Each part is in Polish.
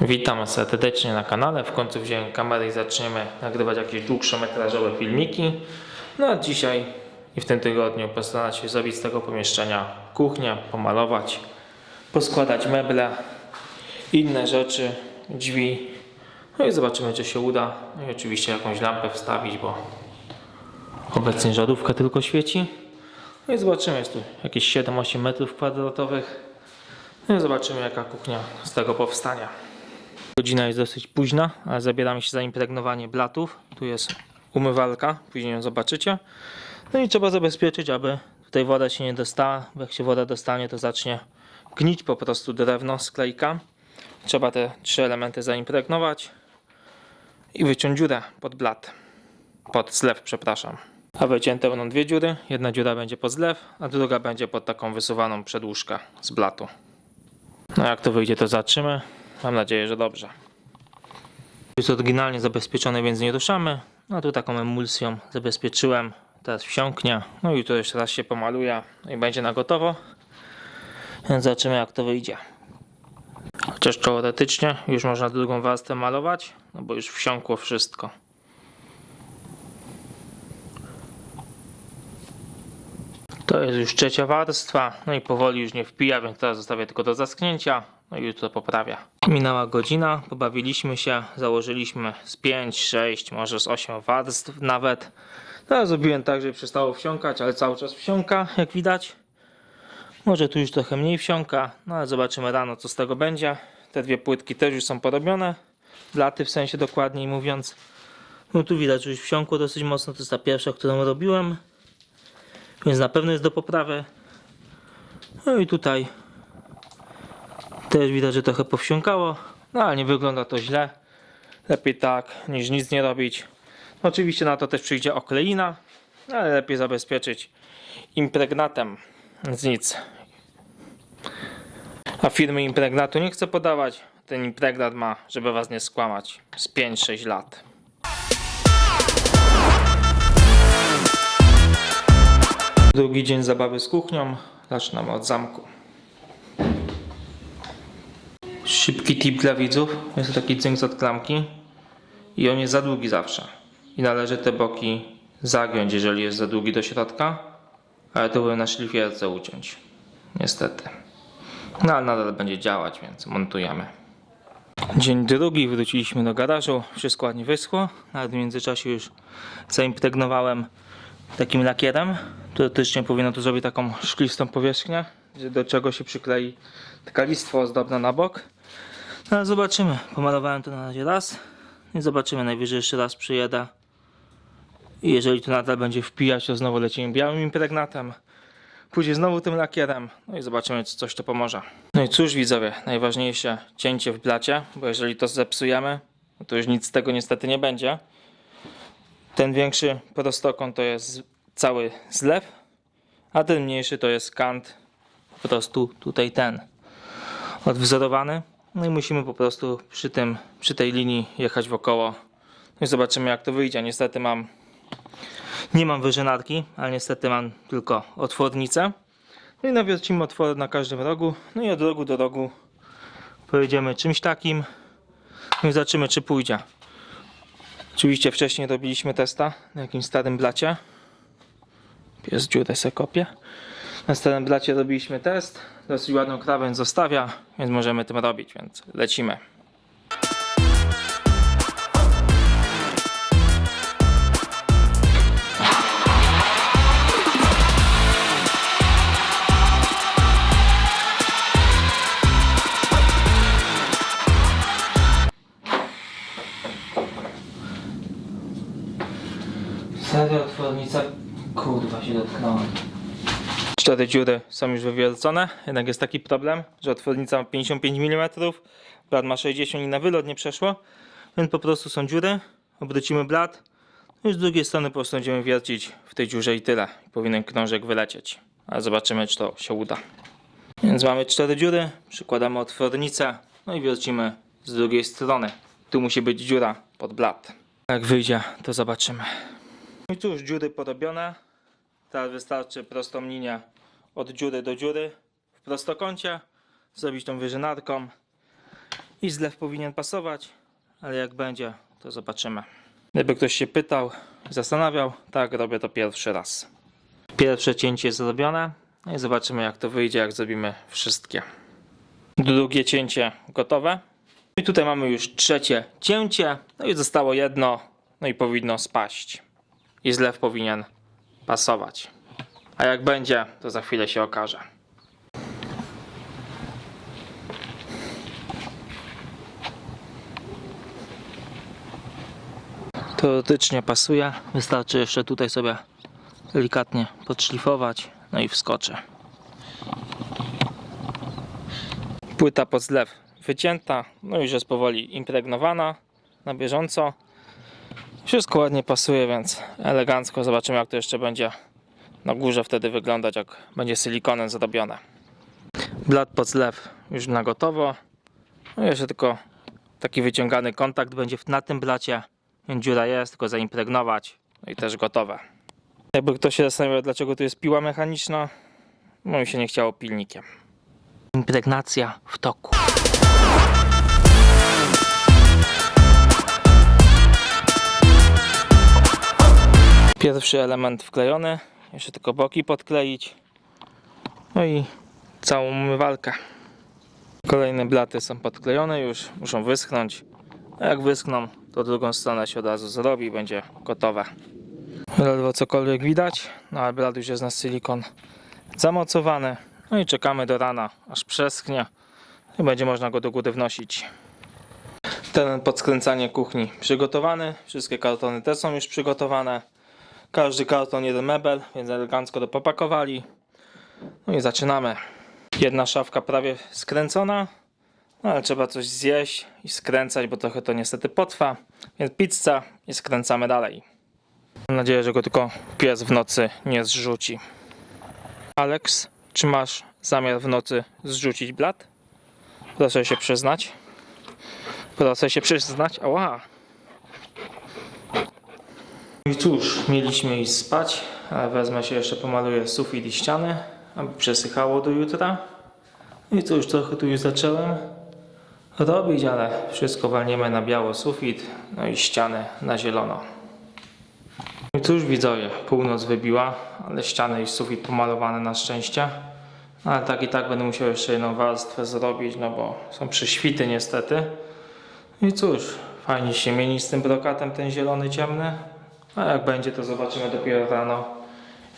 Witam serdecznie na kanale. W końcu wziąłem kamerę i zaczniemy nagrywać jakieś dłuższe metrażowe filmiki. No a dzisiaj i w tym tygodniu postaram się zrobić z tego pomieszczenia kuchnię, pomalować, poskładać meble, inne rzeczy, drzwi. No i zobaczymy czy się uda. No i oczywiście jakąś lampę wstawić, bo obecnie żarówka tylko świeci. No i zobaczymy, jest tu jakieś 7-8 metrów kwadratowych. No i zobaczymy jaka kuchnia z tego powstania. Godzina jest dosyć późna, ale zabieramy się za impregnowanie blatów. Tu jest umywalka, później ją zobaczycie. No i trzeba zabezpieczyć, aby tutaj woda się nie dostała, bo jak się woda dostanie, to zacznie gnić po prostu drewno, sklejka. Trzeba te trzy elementy zaimpregnować i wyciąć dziurę pod blat. Pod zlew, przepraszam. A wycięte będą dwie dziury. Jedna dziura będzie pod zlew, a druga będzie pod taką wysuwaną przedłużkę z blatu. No jak to wyjdzie, to zobaczymy. Mam nadzieję, że dobrze. Jest oryginalnie zabezpieczone, więc nie ruszamy. No tu taką emulsją zabezpieczyłem. Teraz wsiąknie. No i tu jeszcze raz się pomaluje i będzie na gotowo. Więc zobaczymy jak to wyjdzie. Chociaż teoretycznie już można drugą warstwę malować, no bo już wsiąkło wszystko. To jest już trzecia warstwa, no i powoli już nie wpija, więc teraz zostawię tylko do zaschnięcia, no i jutro poprawia. Minęła godzina, pobawiliśmy się, założyliśmy z 5, 6, może z 8 warstw nawet. Teraz zrobiłem tak, żeby przestało wsiąkać, ale cały czas wsiąka, jak widać. Może tu już trochę mniej wsiąka, no ale zobaczymy rano co z tego będzie. Te dwie płytki też już są porobione, blaty w sensie dokładniej mówiąc. No tu widać, że już wsiąkło dosyć mocno, to jest ta pierwsza, którą robiłem. Więc na pewno jest do poprawy. No i tutaj też widać, że trochę powsiąkało. No ale nie wygląda to źle. Lepiej tak niż nic nie robić. Oczywiście na to też przyjdzie okleina, ale lepiej zabezpieczyć impregnatem z nic. A firmy impregnatu nie chcę podawać. Ten impregnat ma, żeby was nie skłamać, z 5-6 lat. Drugi dzień zabawy z kuchnią. Zaczynamy od zamku. Szybki tip dla widzów. Jest to taki cynk z od klamki i on jest za długi zawsze. I należy te boki zagiąć, jeżeli jest za długi do środka, ale to by na szlifierce uciąć. Niestety. No ale nadal będzie działać, więc montujemy. Dzień drugi, wróciliśmy do garażu. Wszystko ładnie wyschło, ale w międzyczasie już zaimpregnowałem takim lakierem. Teoretycznie powinno to zrobić taką szklistą powierzchnię, do czego się przyklei taka listwo ozdobna na bok. No, ale zobaczymy. Pomalowałem to na razie raz i zobaczymy. Najwyżej jeszcze raz przyjedę. I jeżeli to nadal będzie wpijać, to znowu lecimy białym impregnatem. Później znowu tym lakierem. No i zobaczymy, czy coś to pomoże. No i cóż widzowie, najważniejsze cięcie w blacie, bo jeżeli to zepsujemy, no to już nic z tego niestety nie będzie. Ten większy prostokąt to jest cały zlew, a ten mniejszy to jest kant, po prostu tutaj ten odwzorowany. No i musimy po prostu przy, tym, przy tej linii jechać wokoło. No i zobaczymy jak to wyjdzie. Niestety mam, nie mam wyżynarki, ale niestety mam tylko otwornicę. No i nawiercimy otwory na każdym rogu. No i od rogu do rogu pojedziemy czymś takim. No i zobaczymy czy pójdzie. Oczywiście wcześniej robiliśmy testa na jakimś starym blacie. Pies dziurę se. Na starym blacie robiliśmy test. Dosyć ładną krawędź zostawia, więc możemy tym robić, więc lecimy. Serio otwornica? Kurwa się dotknąłem. Cztery dziury są już wywiercone, jednak jest taki problem, że otwornica ma 55 mm, blat ma 60 i na wylot nie przeszło, więc po prostu są dziury, obrócimy blat, no i z drugiej strony po prostu będziemy wiercić w tej dziurze i tyle. Powinien krążek wylecieć, ale zobaczymy czy to się uda. Więc mamy cztery dziury, przykładamy otwornicę, no i wiercimy z drugiej strony. Tu musi być dziura pod blat. Jak wyjdzie, to zobaczymy. I tu już dziury porobione. Teraz wystarczy prostą linię od dziury do dziury w prostokącie. Zrobić tą wyżynarką I zlew powinien pasować, ale jak będzie, to zobaczymy. Gdyby ktoś się pytał, zastanawiał, tak, robię to pierwszy raz. Pierwsze cięcie jest zrobione i zobaczymy jak to wyjdzie, jak zrobimy wszystkie. Drugie cięcie gotowe. I tutaj mamy już trzecie cięcie, no i zostało jedno, no i powinno spaść. I zlew powinien pasować. A jak będzie, to za chwilę się okaże. Teoretycznie pasuje. Wystarczy jeszcze tutaj sobie delikatnie podszlifować, no i wskoczy. Płyta pod zlew wycięta, no już jest powoli impregnowana na bieżąco. Wszystko ładnie pasuje, więc elegancko. Zobaczymy jak to jeszcze będzie na górze wtedy wyglądać, jak będzie silikonem zrobione. Blat pod zlew już na gotowo. No jeszcze tylko taki wyciągany kontakt będzie na tym blacie. Dziura jest, tylko zaimpregnować. No i też gotowe. Jakby ktoś się zastanawiał, dlaczego tu jest piła mechaniczna, no mi się nie chciało pilnikiem. Impregnacja w toku. Pierwszy element wklejony, jeszcze tylko boki podkleić. No i całą umywalkę. Kolejne blaty są podklejone już, muszą wyschnąć. A jak wyschną, to drugą stronę się od razu zrobi i będzie gotowe. Ledwo cokolwiek widać, no ale blat już jest na silikon zamocowany. No i czekamy do rana, aż przeschnie i będzie można go do góry wnosić. Teren pod skręcanie kuchni przygotowany, wszystkie kartony też są już przygotowane. Każdy karton jeden mebel, więc elegancko to popakowali. No i zaczynamy. Jedna szafka prawie skręcona, no ale trzeba coś zjeść i skręcać, bo trochę to niestety potrwa. Więc pizza i skręcamy dalej. Mam nadzieję, że go tylko pies w nocy nie zrzuci. Alex, czy masz zamiar w nocy zrzucić blat? Proszę się przyznać. Proszę się przyznać. Ała. I cóż, mieliśmy iść spać, ale wezmę się jeszcze pomaluję sufit i ściany, aby przesychało do jutra. I cóż, trochę tu już zacząłem robić, ale wszystko walniemy na biało sufit, no i ściany na zielono. I cóż widzowie, północ wybiła, ale ściany i sufit pomalowane na szczęście. Ale tak i tak będę musiał jeszcze jedną warstwę zrobić, no bo są prześwity niestety. I cóż, fajnie się mieni z tym brokatem ten zielony ciemny. A jak będzie to zobaczymy dopiero rano,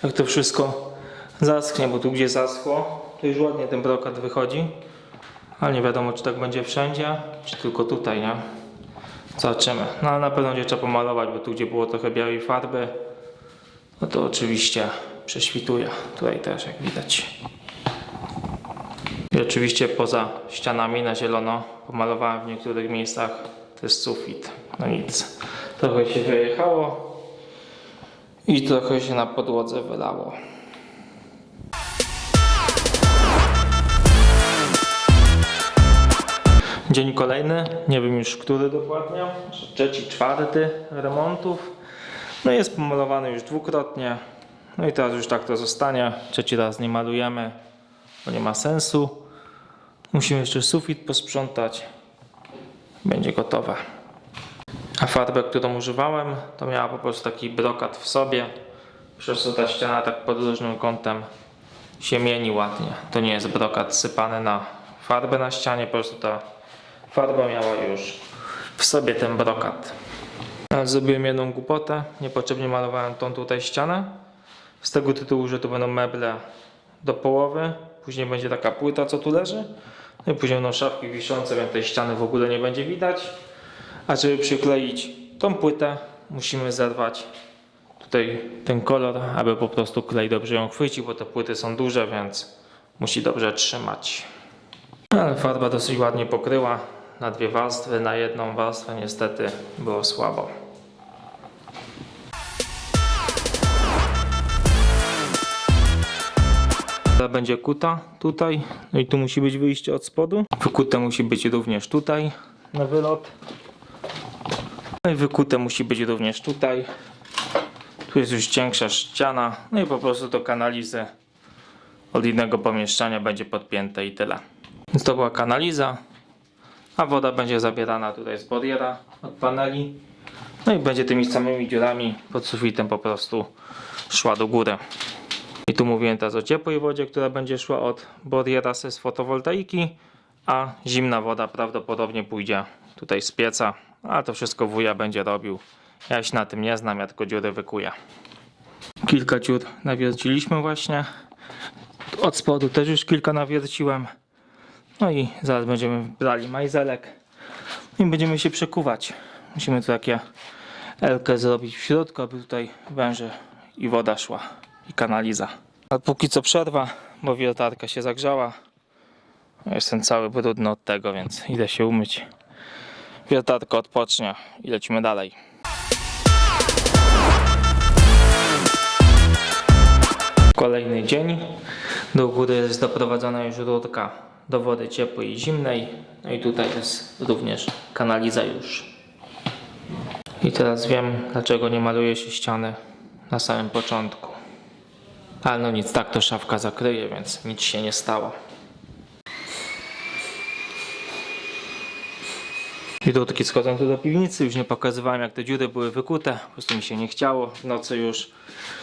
jak to wszystko zaschnie, bo tu gdzie zaschło, to już ładnie ten brokat wychodzi. Ale nie wiadomo czy tak będzie wszędzie, czy tylko tutaj, nie? Zobaczymy. No ale na pewno będzie trzeba pomalować, bo tu gdzie było trochę białej farby, no to oczywiście prześwituje. Tutaj też jak widać. I oczywiście poza ścianami na zielono pomalowałem w niektórych miejscach jest sufit. No nic. Trochę się wyjechało i trochę się na podłodze wylało. Dzień kolejny, nie wiem już który dokładnie, trzeci, czwarty remontów. No jest pomalowany już dwukrotnie. No i teraz już tak to zostanie. Trzeci raz nie malujemy, bo nie ma sensu. Musimy jeszcze sufit posprzątać. Będzie gotowe. A farbę, którą używałem, to miała po prostu taki brokat w sobie. Przez to ta ściana tak pod różnym kątem się mieni ładnie. To nie jest brokat sypany na farbę na ścianie, po prostu ta farba miała już w sobie ten brokat. Zrobiłem jedną głupotę, niepotrzebnie malowałem tą tutaj ścianę. Z tego tytułu, że to będą meble do połowy, później będzie taka płyta, co tu leży. No i później będą szafki wiszące, więc tej ściany w ogóle nie będzie widać. A żeby przykleić tą płytę, musimy zerwać tutaj ten kolor, aby po prostu klej dobrze ją chwycił, bo te płyty są duże, więc musi dobrze trzymać. Ale farba dosyć ładnie pokryła na dwie warstwy, na jedną warstwę niestety było słabo. Będzie kuta tutaj, no i tu musi być wyjście od spodu. Wykute musi być również tutaj na wylot. Wykute musi być również tutaj. Tu jest już cięższa ściana, no i po prostu do kanalizy od innego pomieszczenia będzie podpięte i tyle. Więc to była kanaliza. a woda będzie zabierana tutaj z bodiera od paneli. No i będzie tymi samymi dziurami pod sufitem po prostu szła do góry. I tu mówiłem teraz o ciepłej wodzie, która będzie szła od bodiera z fotowoltaiki, a zimna woda prawdopodobnie pójdzie tutaj z pieca, a to wszystko wuja będzie robił. Ja się na tym nie znam, ja tylko dziury wykuję. Kilka dziur nawierciliśmy właśnie. Od spodu też już kilka nawierciłem. No i zaraz będziemy brali majzelek i będziemy się przekuwać. Musimy tu takie elkę zrobić w środku, aby tutaj węże i woda szła i kanaliza. A póki co przerwa, bo wiertarka się zagrzała. Jestem cały brudny od tego, więc idę się umyć. Wiertarka odpocznie i lecimy dalej. Kolejny dzień. Do góry jest doprowadzona już rurka do wody ciepłej i zimnej. No i tutaj jest również kanaliza już. I teraz wiem, dlaczego nie maluje się ściany na samym początku. Ale no nic, tak to szafka zakryje, więc nic się nie stało. I rurki schodzą tu do piwnicy, już nie pokazywałem jak te dziury były wykute, po prostu mi się nie chciało w nocy już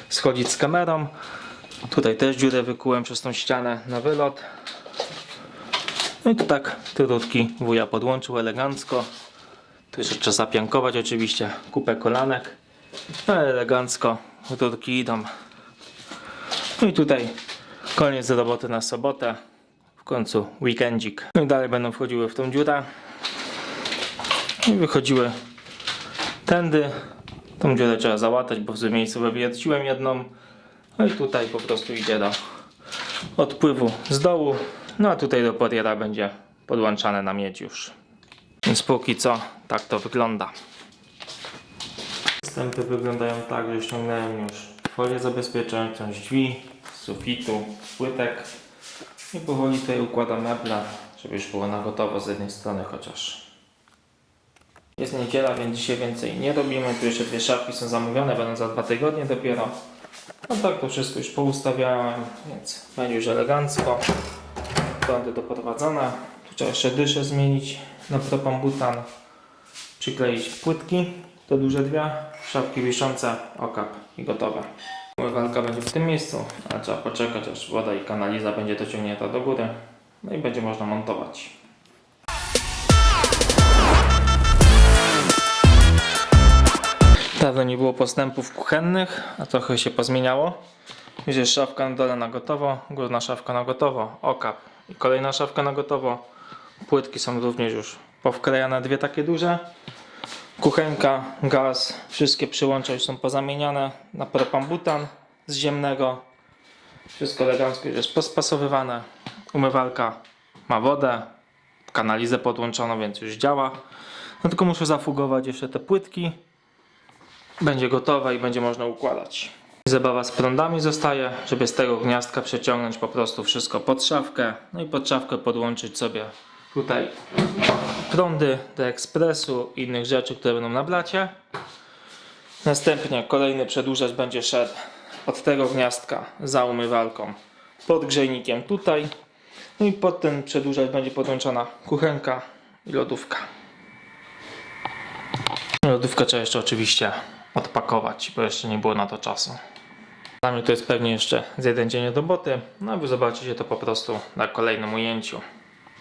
schodzić z kamerą. Tutaj też dziurę wykułem przez tą ścianę na wylot. No i tu tak te rurki wuja podłączył elegancko. Tu jeszcze trzeba zapiankować oczywiście kupę kolanek. No elegancko rurki idą. No i tutaj koniec roboty na sobotę. W końcu weekendzik. No i dalej będą wchodziły w tą dziurę. I wychodziły tędy. Tą dziurę trzeba załatać, bo w złym miejscu wywierciłem jedną. No i tutaj po prostu idzie do odpływu z dołu. No a tutaj do poriera będzie podłączane na miedź już. Więc póki co tak to wygląda. Wstępy wyglądają tak, że ściągnąłem już folię zabezpieczającą drzwi, sufitu, płytek i powoli tutaj układam meble, żeby już było na gotowo z jednej strony chociaż. Jest niedziela, więc dzisiaj więcej nie robimy. Tu jeszcze dwie szafki są zamówione, będą za dwa tygodnie dopiero. No tak, to wszystko już poustawiałem, więc będzie już elegancko. Prądy doprowadzone. Tu trzeba jeszcze dyszę zmienić na propambutan. Przykleić płytki, te duże dwie, szafki wiszące, okap i gotowe. Umywalka będzie w tym miejscu, ale trzeba poczekać aż woda i kanaliza będzie dociągnięta do góry. No i będzie można montować. Dawno nie było postępów kuchennych, a trochę się pozmieniało. Już jest szafka na dole na gotowo, górna szafka na gotowo, okap i kolejna szafka na gotowo. Płytki są również już powklejane, dwie takie duże. Kuchenka, gaz, wszystkie przyłącza już są pozamieniane na propambutan z ziemnego. Wszystko elegancko już jest pospasowywane. Umywalka ma wodę, kanalizę podłączoną, więc już działa. No tylko muszę zafugować jeszcze te płytki będzie gotowa i będzie można układać. Zabawa z prądami zostaje, żeby z tego gniazdka przeciągnąć po prostu wszystko pod szafkę. No i pod szafkę podłączyć sobie tutaj prądy do ekspresu i innych rzeczy, które będą na blacie. Następnie kolejny przedłużacz będzie szedł od tego gniazdka za umywalką pod grzejnikiem tutaj. No i pod ten przedłużacz będzie podłączona kuchenka i lodówka. Lodówkę trzeba jeszcze oczywiście odpakować, bo jeszcze nie było na to czasu. Dla mnie to jest pewnie jeszcze z jeden dzień roboty, no a wy zobaczycie to po prostu na kolejnym ujęciu.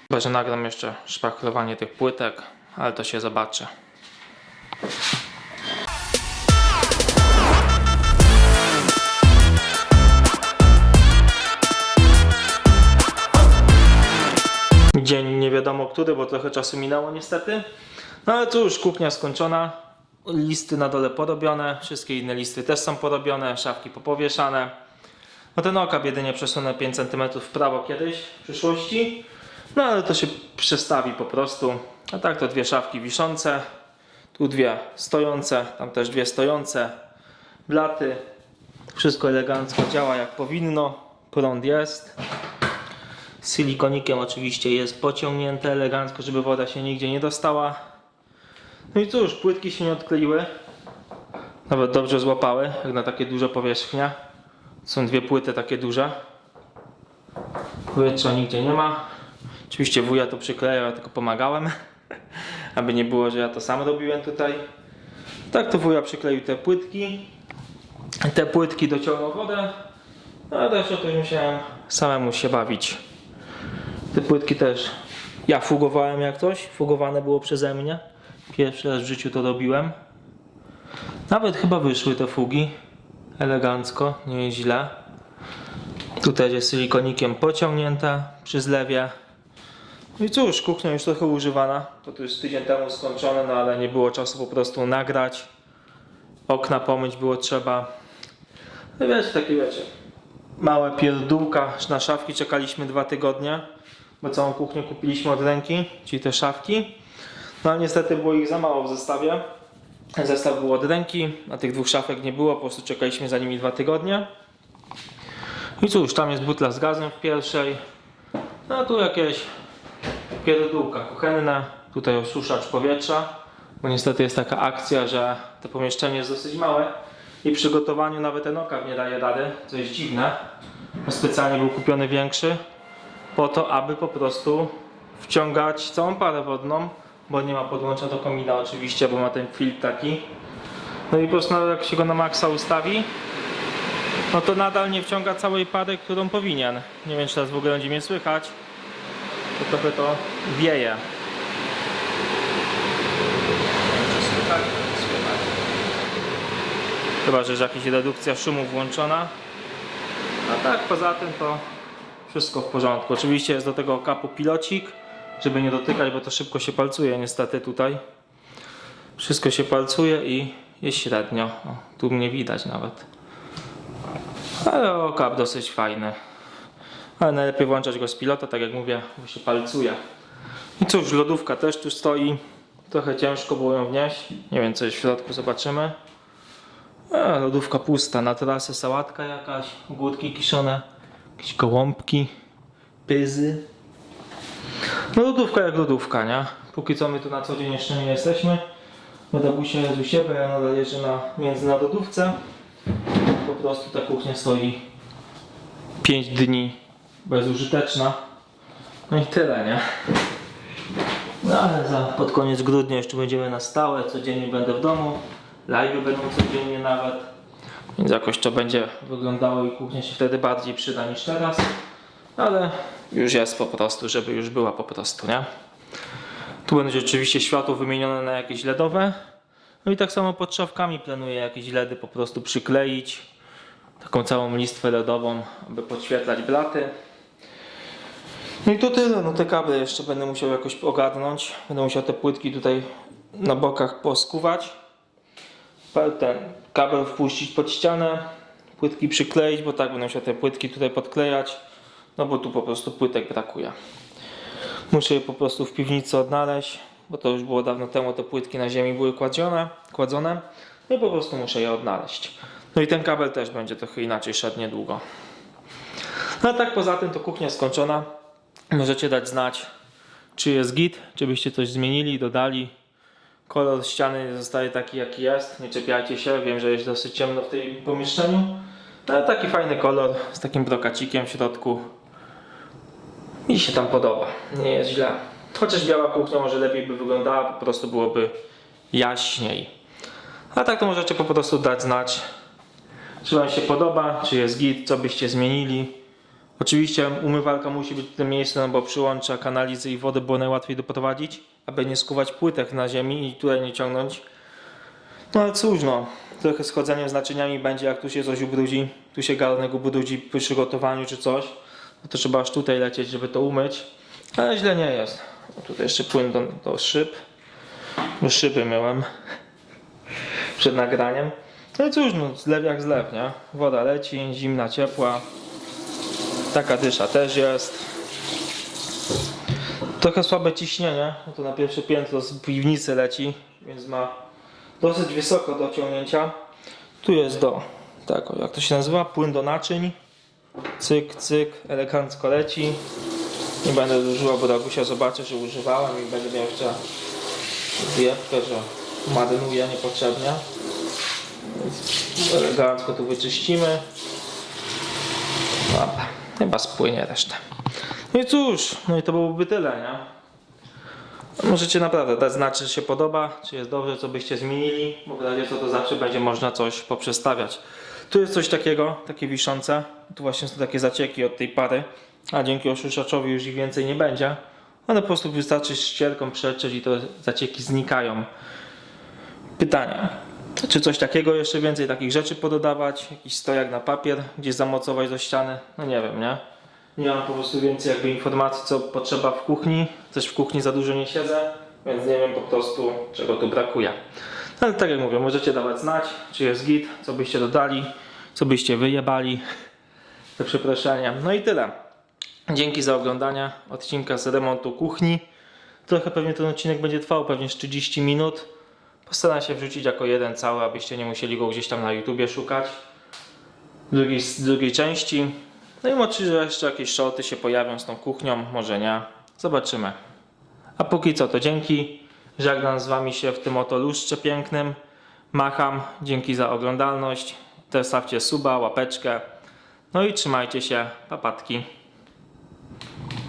Chyba, że nagram jeszcze szpachlowanie tych płytek, ale to się zobaczy. Dzień nie wiadomo który, bo trochę czasu minęło niestety. No ale cóż, kuchnia skończona. Listy na dole porobione, wszystkie inne listy też są porobione, szafki popowieszane. No ten okap jedynie przesunę 5 cm w prawo kiedyś w przyszłości. No ale to się przestawi po prostu. A tak to dwie szafki wiszące, tu dwie stojące, tam też dwie stojące. Blaty. Wszystko elegancko działa jak powinno. Prąd jest. Silikonikiem oczywiście jest pociągnięte elegancko, żeby woda się nigdzie nie dostała. No i cóż, płytki się nie odkleiły. Nawet dobrze złapały, jak na takie duże powierzchnie. Są dwie płyty takie duże. Powietrza nigdzie nie ma. Oczywiście wuja to przykleja, ja tylko pomagałem. aby nie było, że ja to sam robiłem tutaj. Tak to wuja przykleił te płytki. Te płytki dociągnął wodę, no a resztę to już musiałem samemu się bawić. Te płytki też ja fugowałem jak coś, fugowane było przeze mnie. Pierwszy raz w życiu to robiłem. Nawet chyba wyszły te fugi. Elegancko, nie jest źle. Tutaj jest silikonikiem pociągnięte przy zlewie. No i cóż, kuchnia już trochę używana. To tu już tydzień temu skończone, no ale nie było czasu po prostu nagrać. Okna pomyć było trzeba. No wiecie, takie wiecie. Małe pierdółka na szafki czekaliśmy dwa tygodnie, bo całą kuchnię kupiliśmy od ręki, czyli te szafki. No ale niestety było ich za mało w zestawie. Zestaw był od ręki, a tych dwóch szafek nie było, po prostu czekaliśmy za nimi dwa tygodnie. I cóż, tam jest butla z gazem w pierwszej. No a tu jakieś pierdółka kuchenne, tutaj osuszacz powietrza, bo niestety jest taka akcja, że to pomieszczenie jest dosyć małe i przy gotowaniu nawet ten okap nie daje rady, co jest dziwne. Bo specjalnie był kupiony większy po to, aby po prostu wciągać całą parę wodną, bo nie ma podłącza do komina oczywiście, bo ma ten filtr taki. No i po prostu jak się go na maksa ustawi, no to nadal nie wciąga całej pary, którą powinien. Nie wiem, czy teraz w ogóle będzie mnie słychać. To trochę to wieje. Chyba, że jest jakaś redukcja szumu włączona. A tak, poza tym to wszystko w porządku. Oczywiście jest do tego kapu pilocik, żeby nie dotykać, bo to szybko się palcuje niestety tutaj. Wszystko się palcuje i jest średnio. O, tu mnie widać nawet. Ale okap dosyć fajny. Ale najlepiej włączać go z pilota, tak jak mówię, bo się palcuje. I cóż, lodówka też tu stoi. Trochę ciężko było ją wnieść. Nie wiem co jest w środku, zobaczymy. A, lodówka pusta, na trasę sałatka jakaś, głódki kiszone, jakieś gołąbki, pyzy. No lodówka jak lodówka, nie? Póki co my tu na co dzień jeszcze nie jesteśmy. Medabusia jest u siebie, ja nadal jeżdżę na międzynarodówce. Po prostu ta kuchnia stoi 5 dni bezużyteczna. No i tyle, nie? No ale za, pod koniec grudnia jeszcze będziemy na stałe, codziennie będę w domu. Live będą codziennie nawet. Więc jakoś to będzie wyglądało i kuchnia się wtedy bardziej przyda niż teraz. Ale już jest po prostu, żeby już była po prostu, nie? Tu będzie oczywiście światło wymienione na jakieś LEDowe. No i tak samo pod szafkami planuję jakieś LEDy po prostu przykleić. Taką całą listwę LEDową, aby podświetlać blaty. No i to tyle. No te kable jeszcze będę musiał jakoś ogarnąć. Będę musiał te płytki tutaj na bokach poskuwać. Ten kabel wpuścić pod ścianę. Płytki przykleić, bo tak będę musiał te płytki tutaj podklejać. No bo tu po prostu płytek brakuje. Muszę je po prostu w piwnicy odnaleźć, bo to już było dawno temu, te płytki na ziemi były kładzione, kładzone. No i po prostu muszę je odnaleźć. No i ten kabel też będzie trochę inaczej szedł niedługo. No a tak poza tym to kuchnia skończona. Możecie dać znać, czy jest git, czy byście coś zmienili, dodali. Kolor ściany zostaje taki jaki jest, nie czepiajcie się, wiem, że jest dosyć ciemno w tym pomieszczeniu. No, ale taki fajny kolor z takim brokacikiem w środku. Mi się tam podoba, nie jest źle. Chociaż biała kuchnia może lepiej by wyglądała, po prostu byłoby jaśniej. A tak to możecie po prostu dać znać, czy Wam się podoba, czy jest git, co byście zmienili. Oczywiście umywalka musi być w tym miejscu, no bo przyłącza kanalizy i wody było najłatwiej doprowadzić, aby nie skuwać płytek na ziemi i tutaj nie ciągnąć. No ale cóż no, trochę z chodzeniem z naczyniami będzie, jak tu się coś ubrudzi, tu się garnek ubrudzi przy przygotowaniu czy coś, to trzeba aż tutaj lecieć, żeby to umyć. Ale źle nie jest. Tutaj jeszcze płyn do, do szyb. Do szyby myłem przed nagraniem. No i cóż, no zlew jak zlew, nie? Woda leci, zimna, ciepła. Taka dysza też jest. Trochę słabe ciśnienie, no to na pierwsze piętro z piwnicy leci, więc ma dosyć wysoko do ciągnięcia. Tu jest do, tak, jak to się nazywa, płyn do naczyń. Cyk, cyk, elegancko leci. Nie będę używał, bo Dagusia zobaczy, że używałem i będę miał jeszcze zjewkę, że marynuje niepotrzebnie. Elegancko tu wyczyścimy. Dobra, chyba spłynie resztę. No i cóż, no i to byłoby tyle, nie? Możecie naprawdę dać znać, czy się podoba, czy jest dobrze, co byście zmienili, bo w razie co to zawsze będzie można coś poprzestawiać. Tu jest coś takiego, takie wiszące. Tu właśnie są takie zacieki od tej pary, a dzięki oszuszaczowi już ich więcej nie będzie. One po prostu wystarczy ścierką przetrzeć i te zacieki znikają. Pytania. Czy coś takiego jeszcze więcej takich rzeczy pododawać? Jakiś stojak na papier, gdzieś zamocować do ściany? No nie wiem, nie? Nie mam po prostu więcej jakby informacji, co potrzeba w kuchni. Też w kuchni za dużo nie siedzę, więc nie wiem po prostu, czego tu brakuje. Ale tak jak mówię, możecie dawać znać, czy jest git, co byście dodali, co byście wyjebali. Te przeproszenia. No i tyle. Dzięki za oglądanie odcinka z remontu kuchni. Trochę pewnie ten odcinek będzie trwał, pewnie z 30 minut. Postaram się wrzucić jako jeden cały, abyście nie musieli go gdzieś tam na YouTubie szukać. Drugiej, drugiej części. No i może że jeszcze jakieś shorty się pojawią z tą kuchnią, może nie. Zobaczymy. A póki co to dzięki. Żegnam z wami się w tym oto lustrze pięknym. Macham. Dzięki za oglądalność. Też stawcie suba, łapeczkę. No i trzymajcie się. Papatki.